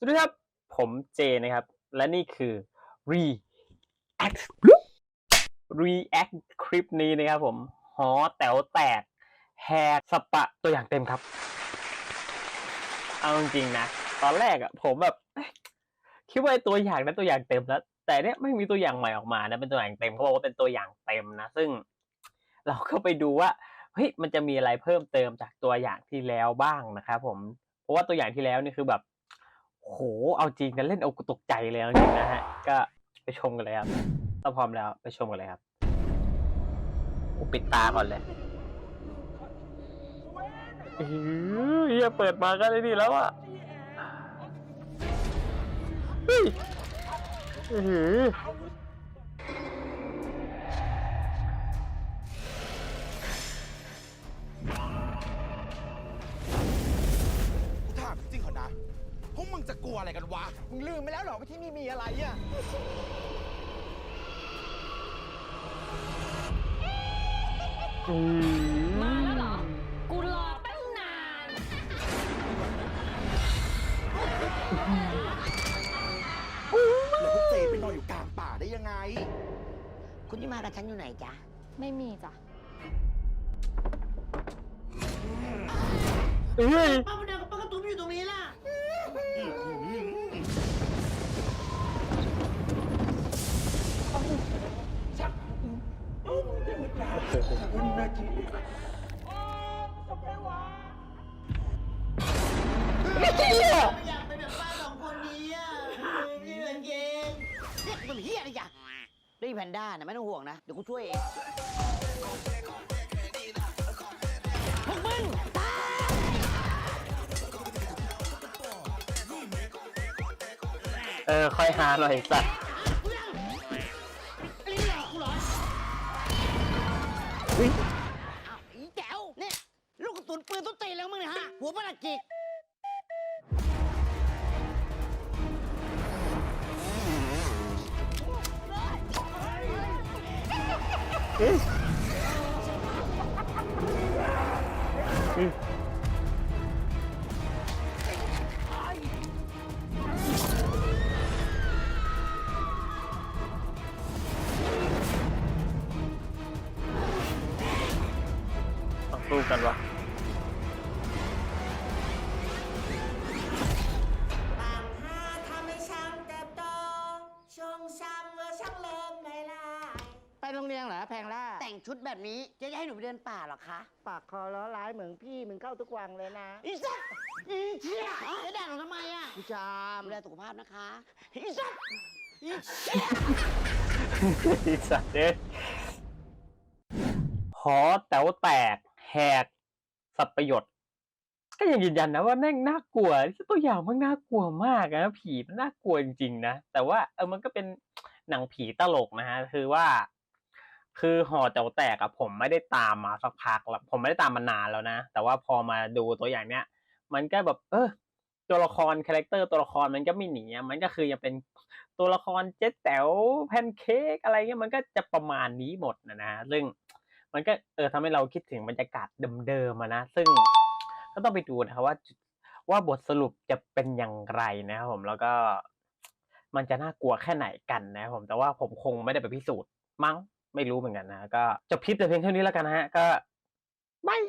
สวัสดีครับ ผมเจนะครับ และนี่คือ React React คลิปนี้นะครับผม หอแต๋วแตก แฮกสปะตัวอย่างเต็มครับ เอาจริงๆนะ ตอนแรกอะผมแบบ คิดว่าตัวอย่างนั้นตัวอย่างเต็มแล้ว แต่เนี้ยไม่มีตัวอย่างใหม่ออกมานะเป็นตัวอย่างเต็มเขาบอกว่าเป็นตัวอย่างเต็มนะ ซึ่ง เราก็ไปดูว่าเฮ้ยมันจะมีอะไรเพิ่มเติมจากตัวอย่างที่แล้วบ้างนะครับผม เพราะว่าตัวอย่างที่แล้วนี่คือแบบ โห เอาจริงนะเล่นเอากูตกใจเลยจริงนะฮะ ก็ไปชมกันเลยครับถ้าพร้อมแล้วไปชมกันเลยครับกูปิดตาก่อนเลยเฮียเปิดมาก็ได้ดีแล้วอะเฮ้ย วกมึงจะกลัวอะไรกันวะ มึงลืมไปแล้วเหรอว่าที่นี่มีอะไรอะอื้อหือมาแล้วเหรอ กูรอตั้งนาน แล้วพวกเจไปนอนอยู่กลางป่าได้ยังไง คุณที่มากับฉันอยู่ไหนจ๊ะ ไม่มีจ้ะ เอ้ย ไม่ใช่อ่อยากเป็นแบบป้าสองคนนี้อะนี่เหมือนเกงเรียกเป็นเฮียอะไรจ้ะได้แพนด้านะไม่ต้องห่วงนะ เดี๋ยวกูช่วยเองพวกมึงตายเออค่อยหาหน่อยสัตว์ อุ๊ยอ้าวอีแจ๋วเนี่ยลูกกระสุนปืนต้นตีนแล้วมึงเนี่ยฮะ หัวประหลัดจิกต้อง สู้กันวะบางห้าทำให้ช้างเติบโตชงช้ำเมื่อช้างเริ่มไม่ลายไปโรงเรียนเหรอแพงล่าแต่งชุดแบบนี้เจะจะให้หนูไปเดินป่าเหรอคะปากคอล้อร้ายเหมือนพี่มึงเข้าทุกวันเลยนะอีสัตว์อีเชี่ยจะด่าหนูทำไมอะพี่จามดูแลสุขภาพนะคะอีสัตว์อีเชี่ยไอ้สัตว์เอ้ยหอแต๋วแตก แหกสับประโยชน์ก็ยังยืนยันนะว่าแม่งน่ากลัวตัวอย่างมันน่ากลัวมากนะผีมันน่ากลัวจริงๆนะแต่ว่าเออมันก็เป็นหนังผีตลกนะฮะคือว่า คือห่อแต๋วแตกอะผมไม่ได้ตามมาสักพักแล้วผมไม่ได้ตามมานานแล้วนะแต่ว่าพอมาดูตัวอย่างเนี้ย มันก็แบบ เออตัวละครคาแรคเตอร์ตัวละครมันก็ไม่หนีมันก็คือยังเป็นตัวละครเจ๊แต๋วแพนเค้กอะไรเงี้ยมันก็จะประมาณนี้หมดนะนะซึ่ง มันก็เออทำให้เราคิดถึงบรรยากาศเดิมๆนะ ซึ่งก็ต้องไปดูนะครับว่าว่าบทสรุปจะเป็นอย่างไรนะครับผมแล้วก็มันจะน่ากลัวแค่ไหนกันนะครับผมแต่ว่าผมคงไม่ได้ไปพิสูจน์มั้งไม่รู้เหมือนกันนะ ก็จบคลิปแต่เพียงเท่านี้แล้วกันนะฮะก็บาย